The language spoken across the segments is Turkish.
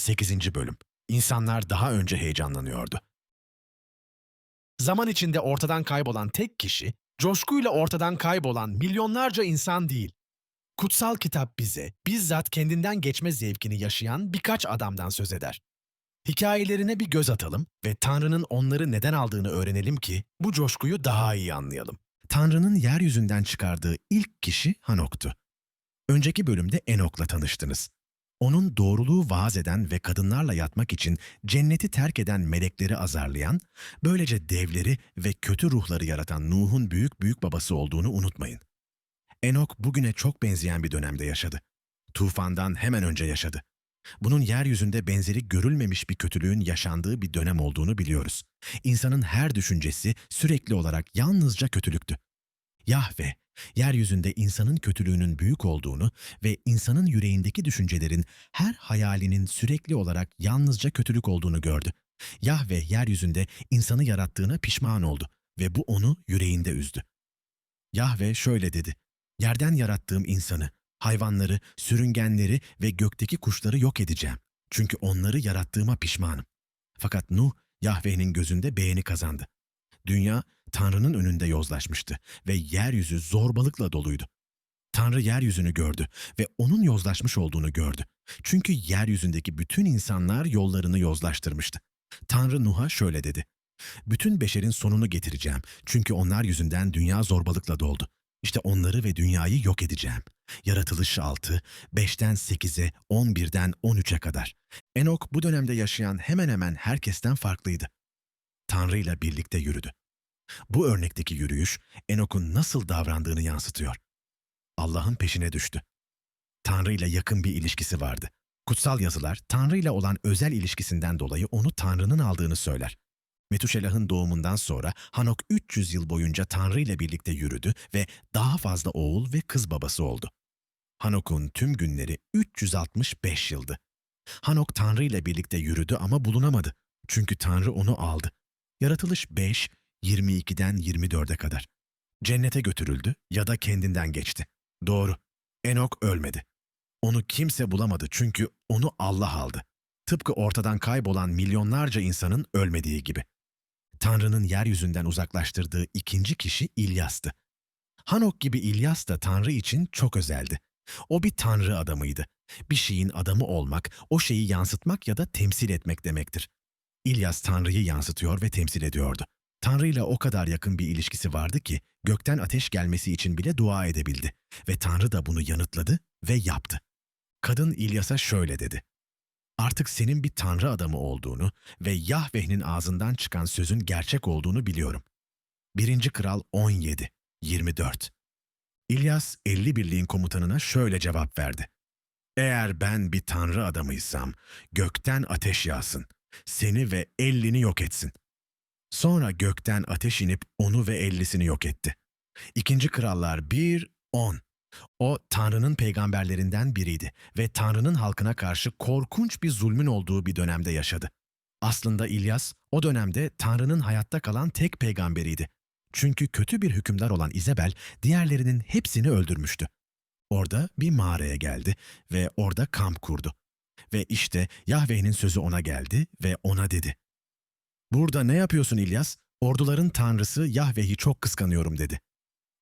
8. Bölüm İnsanlar daha önce heyecanlanıyordu. Zaman içinde ortadan kaybolan tek kişi, coşkuyla ortadan kaybolan milyonlarca insan değil. Kutsal kitap bize bizzat kendinden geçme zevkini yaşayan birkaç adamdan söz eder. Hikayelerine bir göz atalım ve Tanrı'nın onları neden aldığını öğrenelim ki bu coşkuyu daha iyi anlayalım. Tanrı'nın yeryüzünden çıkardığı ilk kişi Hanok'tu. Önceki bölümde Enok'la tanıştınız. Onun doğruluğu vaaz eden ve kadınlarla yatmak için cenneti terk eden melekleri azarlayan, böylece devleri ve kötü ruhları yaratan Nuh'un büyük büyük babası olduğunu unutmayın. Enok bugüne çok benzeyen bir dönemde yaşadı. Tufandan hemen önce yaşadı. Bunun yeryüzünde benzeri görülmemiş bir kötülüğün yaşandığı bir dönem olduğunu biliyoruz. İnsanın her düşüncesi sürekli olarak yalnızca kötülüktü. Yahve, yeryüzünde insanın kötülüğünün büyük olduğunu ve insanın yüreğindeki düşüncelerin her hayalinin sürekli olarak yalnızca kötülük olduğunu gördü. Yahve yeryüzünde insanı yarattığına pişman oldu ve bu onu yüreğinde üzdü. Yahve şöyle dedi, Yerden yarattığım insanı, hayvanları, sürüngenleri ve gökteki kuşları yok edeceğim. Çünkü onları yarattığıma pişmanım. Fakat Nuh, Yahve'nin gözünde beğeni kazandı. Dünya, Tanrı'nın önünde yozlaşmıştı ve yeryüzü zorbalıkla doluydu. Tanrı yeryüzünü gördü ve onun yozlaşmış olduğunu gördü. Çünkü yeryüzündeki bütün insanlar yollarını yozlaştırmıştı. Tanrı Nuh'a şöyle dedi. Bütün beşerin sonunu getireceğim. Çünkü onlar yüzünden dünya zorbalıkla doldu. İşte onları ve dünyayı yok edeceğim. Yaratılış 6, 5'ten 8'e, 11'den 13'e kadar. Enok bu dönemde yaşayan hemen hemen herkesten farklıydı. Tanrı ile birlikte yürüdü. Bu örnekteki yürüyüş Enok'un nasıl davrandığını yansıtıyor. Allah'ın peşine düştü. Tanrı ile yakın bir ilişkisi vardı. Kutsal yazılar Tanrı ile olan özel ilişkisinden dolayı onu Tanrı'nın aldığını söyler. Metuşelah'ın doğumundan sonra Hanok 300 yıl boyunca Tanrı ile birlikte yürüdü ve daha fazla oğul ve kız babası oldu. Hanok'un tüm günleri 365 yıldı. Hanok Tanrı ile birlikte yürüdü ama bulunamadı. Çünkü Tanrı onu aldı. Yaratılış 5, 22'den 24'e kadar. Cennete götürüldü ya da kendinden geçti. Doğru. Enok ölmedi. Onu kimse bulamadı çünkü onu Allah aldı. Tıpkı ortadan kaybolan milyonlarca insanın ölmediği gibi. Tanrı'nın yeryüzünden uzaklaştırdığı ikinci kişi İlyas'tı. Hanok gibi İlyas da Tanrı için çok özeldi. O bir Tanrı adamıydı. Bir şeyin adamı olmak, o şeyi yansıtmak ya da temsil etmek demektir. İlyas Tanrı'yı yansıtıyor ve temsil ediyordu. Tanrı ile o kadar yakın bir ilişkisi vardı ki gökten ateş gelmesi için bile dua edebildi ve Tanrı da bunu yanıtladı ve yaptı. Kadın İlyas'a şöyle dedi. Artık senin bir Tanrı adamı olduğunu ve Yahveh'nin ağzından çıkan sözün gerçek olduğunu biliyorum. 1. Kral 17, 24 İlyas 50 birliğin komutanına şöyle cevap verdi. Eğer ben bir Tanrı adamıysam gökten ateş yağsın, seni ve ellini yok etsin. Sonra gökten ateş inip onu ve ellisini yok etti. İkinci Krallar 1, 10 O Tanrı'nın peygamberlerinden biriydi ve Tanrı'nın halkına karşı korkunç bir zulmün olduğu bir dönemde yaşadı. Aslında İlyas o dönemde Tanrı'nın hayatta kalan tek peygamberiydi. Çünkü kötü bir hükümdar olan İzabel diğerlerinin hepsini öldürmüştü. Orada bir mağaraya geldi ve orada kamp kurdu. Ve işte Yahveh'nin sözü ona geldi ve ona dedi. Burada ne yapıyorsun İlyas? Orduların tanrısı Yahveh'i çok kıskanıyorum dedi.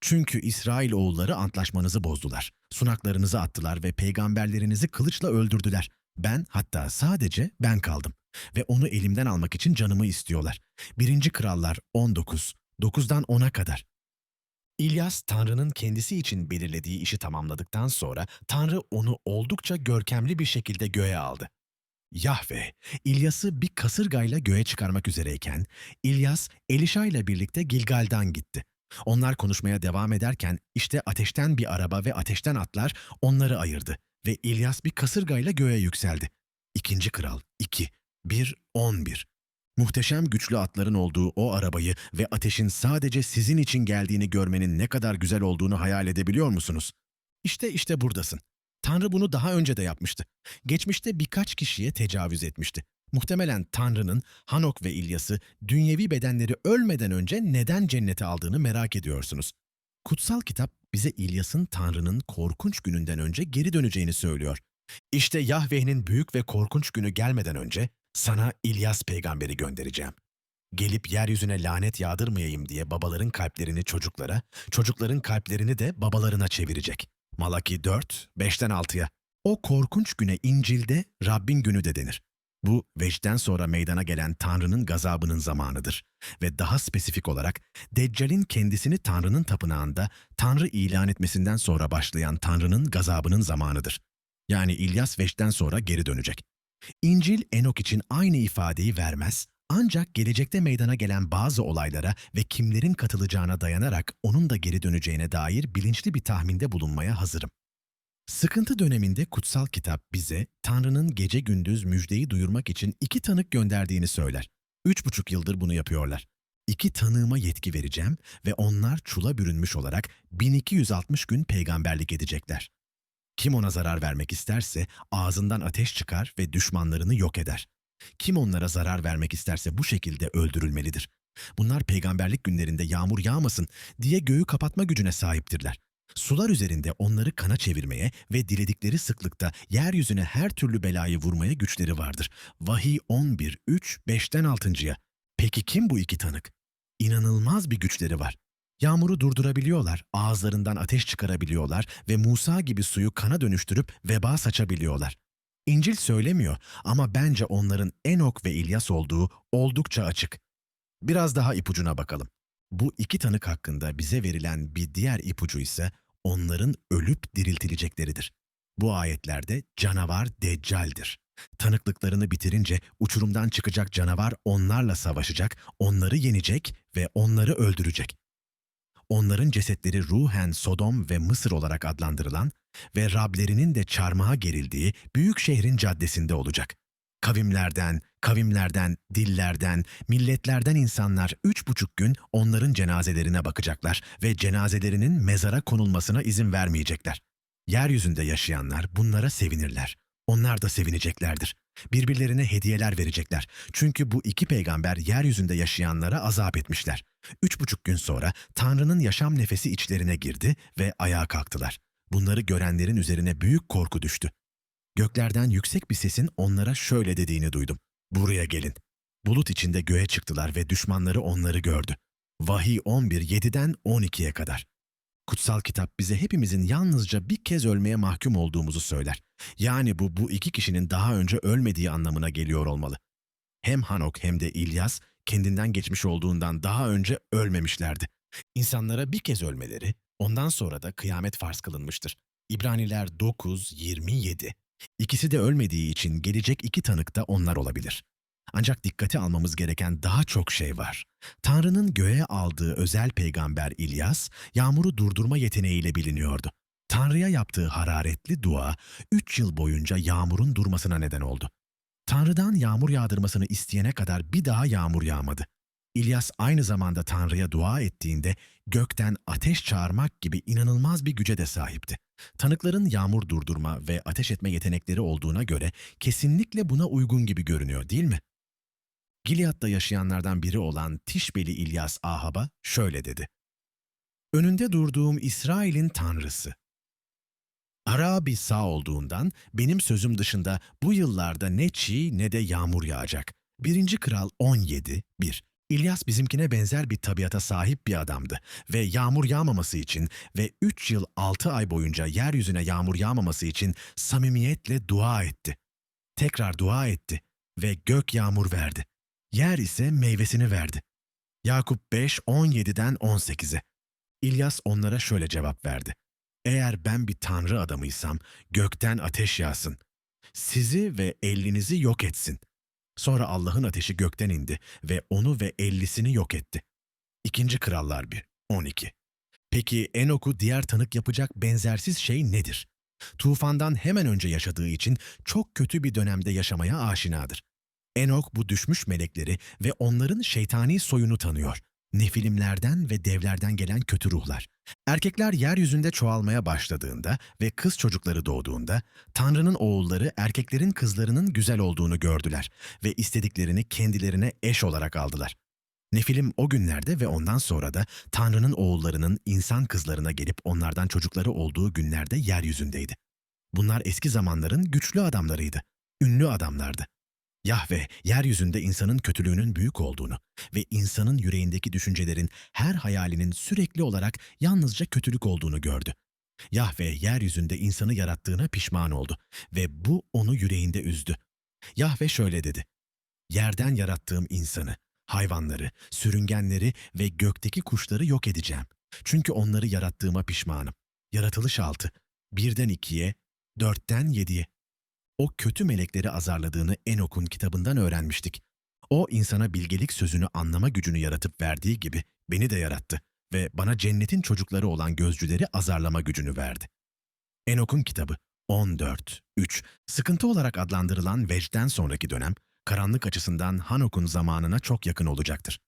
Çünkü İsrail oğulları antlaşmanızı bozdular. Sunaklarınızı attılar ve peygamberlerinizi kılıçla öldürdüler. Ben hatta sadece ben kaldım. Ve onu elimden almak için canımı istiyorlar. 1. Krallar 19, 9'dan 10'a kadar. İlyas, Tanrı'nın kendisi için belirlediği işi tamamladıktan sonra Tanrı onu oldukça görkemli bir şekilde göğe aldı. Yahve, İlyas'ı bir kasırgayla göğe çıkarmak üzereyken, İlyas, Elişa ile birlikte Gilgal'dan gitti. Onlar konuşmaya devam ederken işte ateşten bir araba ve ateşten atlar onları ayırdı ve İlyas bir kasırgayla göğe yükseldi. İkinci Kral 2, 1, 11 Muhteşem güçlü atların olduğu o arabayı ve ateşin sadece sizin için geldiğini görmenin ne kadar güzel olduğunu hayal edebiliyor musunuz? İşte işte buradasın. Tanrı bunu daha önce de yapmıştı. Geçmişte birkaç kişiye tecavüz etmişti. Muhtemelen Tanrı'nın Hanok ve İlyas'ı dünyevi bedenleri ölmeden önce neden cennete aldığını merak ediyorsunuz. Kutsal kitap bize İlyas'ın Tanrı'nın korkunç gününden önce geri döneceğini söylüyor. İşte Yahveh'nin büyük ve korkunç günü gelmeden önce sana İlyas peygamberi göndereceğim. Gelip yeryüzüne lanet yağdırmayayım diye babaların kalplerini çocuklara, çocukların kalplerini de babalarına çevirecek. Malaki 4, 5'ten 6'ya. O korkunç güne İncil'de Rabbin günü de denir. Bu vecden sonra meydana gelen Tanrı'nın gazabının zamanıdır. Ve daha spesifik olarak Deccal'in kendisini Tanrı'nın tapınağında Tanrı ilan etmesinden sonra başlayan Tanrı'nın gazabının zamanıdır. Yani İlyas vecden sonra geri dönecek. İncil Enok için aynı ifadeyi vermez ancak gelecekte meydana gelen bazı olaylara ve kimlerin katılacağına dayanarak onun da geri döneceğine dair bilinçli bir tahminde bulunmaya hazırım. Sıkıntı döneminde kutsal kitap bize Tanrı'nın gece gündüz müjdeyi duyurmak için iki tanık gönderdiğini söyler. Üç buçuk yıldır bunu yapıyorlar. İki tanığıma yetki vereceğim ve onlar çula bürünmüş olarak 1260 gün peygamberlik edecekler. Kim ona zarar vermek isterse ağzından ateş çıkar ve düşmanlarını yok eder. Kim onlara zarar vermek isterse bu şekilde öldürülmelidir. Bunlar peygamberlik günlerinde yağmur yağmasın diye göğü kapatma gücüne sahiptirler. Sular üzerinde onları kana çevirmeye ve diledikleri sıklıkta yeryüzüne her türlü belayı vurmaya güçleri vardır. Vahiy 11, 3, 5'ten 6.ya. Peki kim bu iki tanık? İnanılmaz bir güçleri var. Yağmuru durdurabiliyorlar, ağızlarından ateş çıkarabiliyorlar ve Musa gibi suyu kana dönüştürüp veba saçabiliyorlar. İncil söylemiyor ama bence onların Enok ve İlyas olduğu oldukça açık. Biraz daha ipucuna bakalım. Bu iki tanık hakkında bize verilen bir diğer ipucu ise onların ölüp diriltilecekleridir. Bu ayetlerde canavar Deccal'dir. Tanıklıklarını bitirince uçurumdan çıkacak canavar onlarla savaşacak, onları yenecek ve onları öldürecek. Onların cesetleri ruhen Sodom ve Mısır olarak adlandırılan ve Rablerinin de çarmıha gerildiği büyük şehrin caddesinde olacak. Kavimlerden, kavimlerden, dillerden, milletlerden insanlar üç buçuk gün onların cenazelerine bakacaklar ve cenazelerinin mezara konulmasına izin vermeyecekler. Yeryüzünde yaşayanlar bunlara sevinirler. Onlar da sevineceklerdir. Birbirlerine hediyeler verecekler. Çünkü bu iki peygamber yeryüzünde yaşayanlara azap etmişler. Üç buçuk gün sonra Tanrı'nın yaşam nefesi içlerine girdi ve ayağa kalktılar. Bunları görenlerin üzerine büyük korku düştü. Göklerden yüksek bir sesin onlara şöyle dediğini duydum. Buraya gelin. Bulut içinde göğe çıktılar ve düşmanları onları gördü. Vahiy 11, 7'den 12'ye kadar. Kutsal kitap bize hepimizin yalnızca bir kez ölmeye mahkum olduğumuzu söyler. Yani bu, bu iki kişinin daha önce ölmediği anlamına geliyor olmalı. Hem Hanok hem de İlyas kendinden geçmiş olduğundan daha önce ölmemişlerdi. İnsanlara bir kez ölmeleri, ondan sonra da kıyamet farz kılınmıştır. İbraniler 9, 27. İkisi de ölmediği için gelecek iki tanık da onlar olabilir. Ancak dikkate almamız gereken daha çok şey var. Tanrı'nın göğe aldığı özel peygamber İlyas, yağmuru durdurma yeteneğiyle biliniyordu. Tanrı'ya yaptığı hararetli dua, üç yıl boyunca yağmurun durmasına neden oldu. Tanrı'dan yağmur yağdırmasını isteyene kadar bir daha yağmur yağmadı. İlyas aynı zamanda Tanrı'ya dua ettiğinde gökten ateş çağırmak gibi inanılmaz bir güce de sahipti. Tanıkların yağmur durdurma ve ateş etme yetenekleri olduğuna göre kesinlikle buna uygun gibi görünüyor değil mi? Gilead'da yaşayanlardan biri olan Tişbeli İlyas Ahab'a şöyle dedi. Önünde durduğum İsrail'in tanrısı. Arabi sağ olduğundan benim sözüm dışında bu yıllarda ne çiğ ne de yağmur yağacak. 1. Kral 17, 1. İlyas bizimkine benzer bir tabiata sahip bir adamdı ve yağmur yağmaması için ve 3 yıl 6 ay boyunca yeryüzüne yağmur yağmaması için samimiyetle dua etti. Tekrar dua etti ve gök yağmur verdi. Yer ise meyvesini verdi. Yakup 5, 17'den 18'e. İlyas onlara şöyle cevap verdi. Eğer ben bir tanrı adamıysam gökten ateş yağsın. Sizi ve elinizi yok etsin. Sonra Allah'ın ateşi gökten indi ve onu ve ellisini yok etti. İkinci Krallar 1, 12. Peki Enok'u diğer tanık yapacak benzersiz şey nedir? Tufandan hemen önce yaşadığı için çok kötü bir dönemde yaşamaya aşinadır. Enok bu düşmüş melekleri ve onların şeytani soyunu tanıyor. Nefilimlerden ve devlerden gelen kötü ruhlar. Erkekler yeryüzünde çoğalmaya başladığında ve kız çocukları doğduğunda Tanrı'nın oğulları erkeklerin kızlarının güzel olduğunu gördüler ve istediklerini kendilerine eş olarak aldılar. Nefilim o günlerde ve ondan sonra da Tanrı'nın oğullarının insan kızlarına gelip onlardan çocukları olduğu günlerde yeryüzündeydi. Bunlar eski zamanların güçlü adamlarıydı, ünlü adamlardı. Yahve, yeryüzünde insanın kötülüğünün büyük olduğunu ve insanın yüreğindeki düşüncelerin her hayalinin sürekli olarak yalnızca kötülük olduğunu gördü. Yahve, yeryüzünde insanı yarattığına pişman oldu ve bu onu yüreğinde üzdü. Yahve şöyle dedi, Yerden yarattığım insanı, hayvanları, sürüngenleri ve gökteki kuşları yok edeceğim. Çünkü onları yarattığıma pişmanım. Yaratılış altı, birden ikiye, dörtten yediye. O kötü melekleri azarladığını Enok'un kitabından öğrenmiştik. O insana bilgelik sözünü anlama gücünü yaratıp verdiği gibi beni de yarattı ve bana cennetin çocukları olan gözcüleri azarlama gücünü verdi. Enok'un kitabı 14, 3, sıkıntı olarak adlandırılan vecden sonraki dönem, karanlık açısından Hanok'un zamanına çok yakın olacaktır.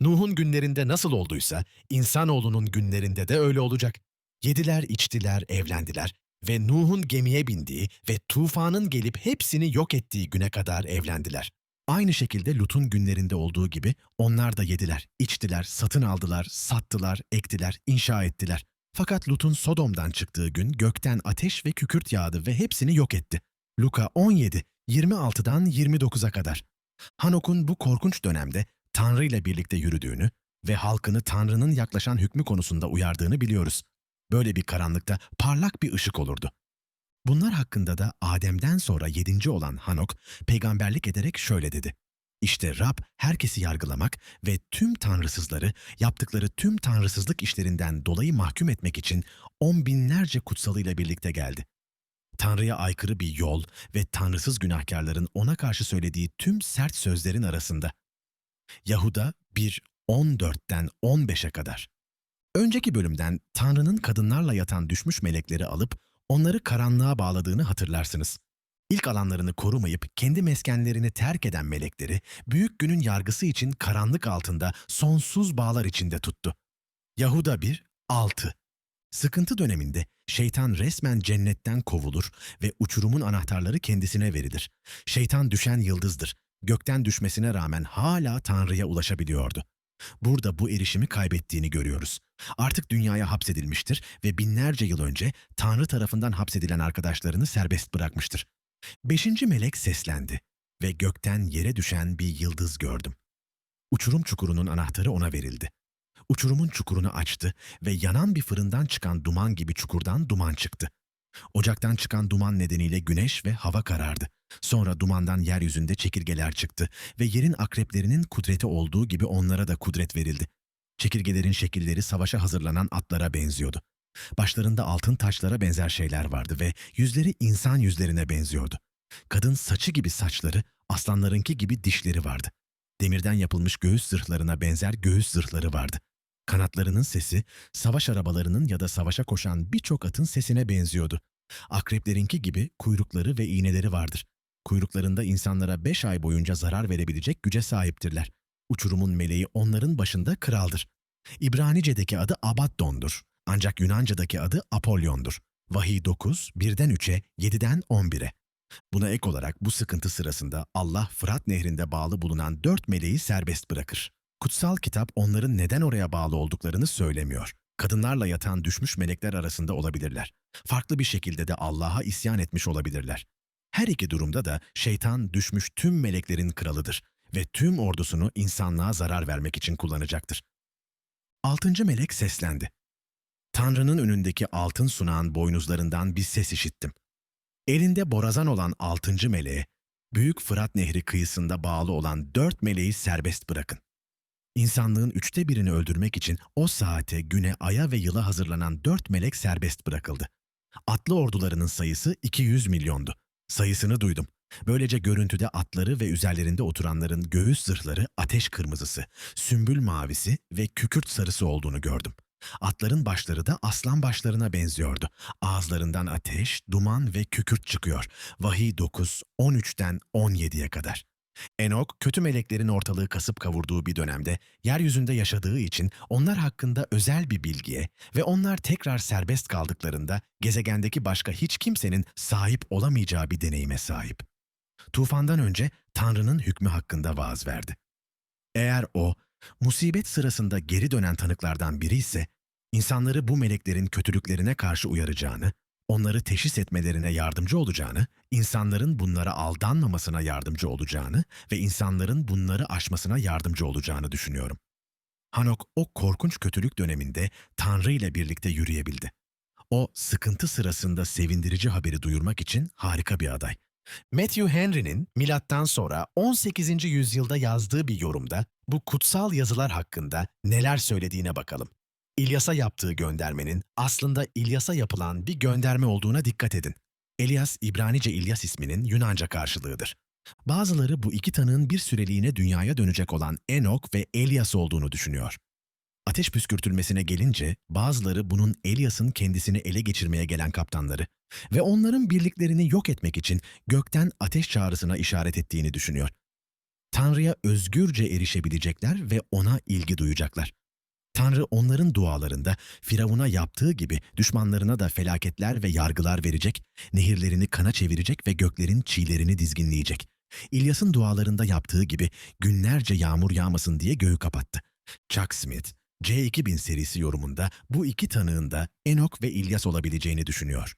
Nuh'un günlerinde nasıl olduysa, insanoğlunun günlerinde de öyle olacak. Yediler, içtiler, evlendiler ve Nuh'un gemiye bindiği ve tufanın gelip hepsini yok ettiği güne kadar evlendiler. Aynı şekilde Lut'un günlerinde olduğu gibi onlar da yediler, içtiler, satın aldılar, sattılar, ektiler, inşa ettiler. Fakat Lut'un Sodom'dan çıktığı gün gökten ateş ve kükürt yağdı ve hepsini yok etti. Luka 17, 26'dan 29'a kadar. Hanok'un bu korkunç dönemde Tanrı ile birlikte yürüdüğünü ve halkını Tanrı'nın yaklaşan hükmü konusunda uyardığını biliyoruz. Böyle bir karanlıkta parlak bir ışık olurdu. Bunlar hakkında da Adem'den sonra yedinci olan Hanok, peygamberlik ederek şöyle dedi. İşte Rab herkesi yargılamak ve tüm tanrısızları yaptıkları tüm tanrısızlık işlerinden dolayı mahkum etmek için on binlerce kutsalıyla birlikte geldi. Tanrı'ya aykırı bir yol ve tanrısız günahkarların ona karşı söylediği tüm sert sözlerin arasında. Yahuda 1, 14'ten 15'e kadar. Önceki bölümden Tanrı'nın kadınlarla yatan düşmüş melekleri alıp onları karanlığa bağladığını hatırlarsınız. İlk alanlarını korumayıp kendi meskenlerini terk eden melekleri büyük günün yargısı için karanlık altında sonsuz bağlar içinde tuttu. Yahuda 1, 6 Sıkıntı döneminde şeytan resmen cennetten kovulur ve uçurumun anahtarları kendisine verilir. Şeytan düşen yıldızdır. Gökten düşmesine rağmen hala Tanrı'ya ulaşabiliyordu. Burada bu erişimi kaybettiğini görüyoruz. Artık dünyaya hapsedilmiştir ve binlerce yıl önce Tanrı tarafından hapsedilen arkadaşlarını serbest bırakmıştır. Beşinci melek seslendi ve gökten yere düşen bir yıldız gördüm. Uçurum çukurunun anahtarı ona verildi. Uçurumun çukurunu açtı ve yanan bir fırından çıkan duman gibi çukurdan duman çıktı. Ocaktan çıkan duman nedeniyle güneş ve hava karardı. Sonra dumandan yeryüzünde çekirgeler çıktı ve yerin akreplerinin kudreti olduğu gibi onlara da kudret verildi. Çekirgelerin şekilleri savaşa hazırlanan atlara benziyordu. Başlarında altın taşlara benzer şeyler vardı ve yüzleri insan yüzlerine benziyordu. Kadın saçı gibi saçları, aslanlarınki gibi dişleri vardı. Demirden yapılmış göğüs zırhlarına benzer göğüs zırhları vardı. Kanatlarının sesi, savaş arabalarının ya da savaşa koşan birçok atın sesine benziyordu. Akreplerinki gibi kuyrukları ve iğneleri vardır. Kuyruklarında insanlara beş ay boyunca zarar verebilecek güce sahiptirler. Uçurumun meleği onların başında kraldır. İbranice'deki adı Abaddon'dur. Ancak Yunanca'daki adı Apollon'dur. Vahiy 9, 1'den 3'e, 7'den 11'e. Buna ek olarak bu sıkıntı sırasında Allah Fırat nehrinde bağlı bulunan dört meleği serbest bırakır. Kutsal kitap onların neden oraya bağlı olduklarını söylemiyor. Kadınlarla yatan düşmüş melekler arasında olabilirler. Farklı bir şekilde de Allah'a isyan etmiş olabilirler. Her iki durumda da şeytan düşmüş tüm meleklerin kralıdır ve tüm ordusunu insanlığa zarar vermek için kullanacaktır. Altıncı melek seslendi. Tanrı'nın önündeki altın sunağın boynuzlarından bir ses işittim. Elinde borazan olan altıncı meleğe, Büyük Fırat Nehri kıyısında bağlı olan dört meleği serbest bırakın. İnsanlığın üçte birini öldürmek için o saate, güne, aya ve yıla hazırlanan dört melek serbest bırakıldı. Atlı ordularının sayısı 200 milyondu. Sayısını duydum. Böylece görüntüde atları ve üzerlerinde oturanların göğüs zırhları ateş kırmızısı, sümbül mavisi ve kükürt sarısı olduğunu gördüm. Atların başları da aslan başlarına benziyordu. Ağızlarından ateş, duman ve kükürt çıkıyor. Vahiy 9, 13'ten 17'ye kadar. Enok, kötü meleklerin ortalığı kasıp kavurduğu bir dönemde yeryüzünde yaşadığı için onlar hakkında özel bir bilgiye ve onlar tekrar serbest kaldıklarında gezegendeki başka hiç kimsenin sahip olamayacağı bir deneyime sahip. Tufandan önce Tanrı'nın hükmü hakkında vaaz verdi. Eğer o, musibet sırasında geri dönen tanıklardan biri ise, insanları bu meleklerin kötülüklerine karşı uyaracağını, onları teşhis etmelerine yardımcı olacağını, insanların bunlara aldanmamasına yardımcı olacağını ve insanların bunları aşmasına yardımcı olacağını düşünüyorum. Hanok o korkunç kötülük döneminde Tanrı ile birlikte yürüyebildi. O sıkıntı sırasında sevindirici haberi duyurmak için harika bir aday. Matthew Henry'nin milattan sonra 18. yüzyılda yazdığı bir yorumda bu kutsal yazılar hakkında neler söylediğine bakalım. İlyas'a yaptığı göndermenin aslında İlyas'a yapılan bir gönderme olduğuna dikkat edin. Elias, İbranice İlyas isminin Yunanca karşılığıdır. Bazıları bu iki tanığın bir süreliğine dünyaya dönecek olan Enok ve Elias olduğunu düşünüyor. Ateş püskürtülmesine gelince bazıları bunun Elias'ın kendisini ele geçirmeye gelen kaptanları ve onların birliklerini yok etmek için gökten ateş çağrısına işaret ettiğini düşünüyor. Tanrı'ya özgürce erişebilecekler ve ona ilgi duyacaklar. Tanrı onların dualarında Firavun'a yaptığı gibi düşmanlarına da felaketler ve yargılar verecek, nehirlerini kana çevirecek ve göklerin çiğlerini dizginleyecek. İlyas'ın dualarında yaptığı gibi günlerce yağmur yağmasın diye göğü kapattı. Chuck Smith, C2000 serisi yorumunda bu iki tanığın da Enok ve İlyas olabileceğini düşünüyor.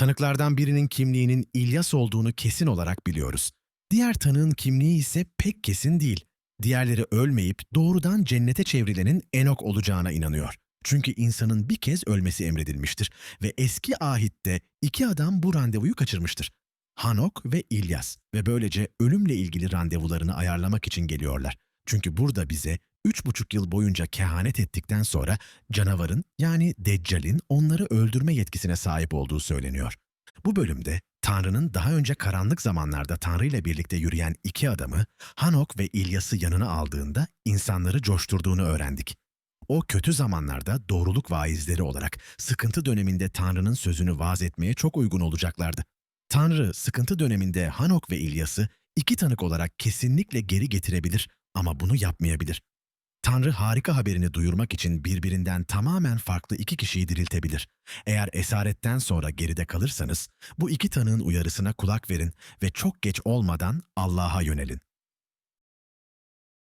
Tanıklardan birinin kimliğinin İlyas olduğunu kesin olarak biliyoruz. Diğer tanığın kimliği ise pek kesin değil. Diğerleri ölmeyip doğrudan cennete çevrilenin Enok olacağına inanıyor. Çünkü insanın bir kez ölmesi emredilmiştir ve eski ahitte iki adam bu randevuyu kaçırmıştır. Hanok ve İlyas ve böylece ölümle ilgili randevularını ayarlamak için geliyorlar. Çünkü burada bize üç buçuk yıl boyunca kehanet ettikten sonra canavarın yani Deccal'in onları öldürme yetkisine sahip olduğu söyleniyor. Bu bölümde Tanrı'nın daha önce karanlık zamanlarda Tanrı ile birlikte yürüyen iki adamı Hanok ve İlyas'ı yanına aldığında insanları coşturduğunu öğrendik. O kötü zamanlarda doğruluk vaizleri olarak sıkıntı döneminde Tanrı'nın sözünü vaaz etmeye çok uygun olacaklardı. Tanrı sıkıntı döneminde Hanok ve İlyas'ı iki tanık olarak kesinlikle geri getirebilir ama bunu yapmayabilir. Tanrı harika haberini duyurmak için birbirinden tamamen farklı iki kişiyi diriltebilir. Eğer esaretten sonra geride kalırsanız, bu iki tanığın uyarısına kulak verin ve çok geç olmadan Allah'a yönelin.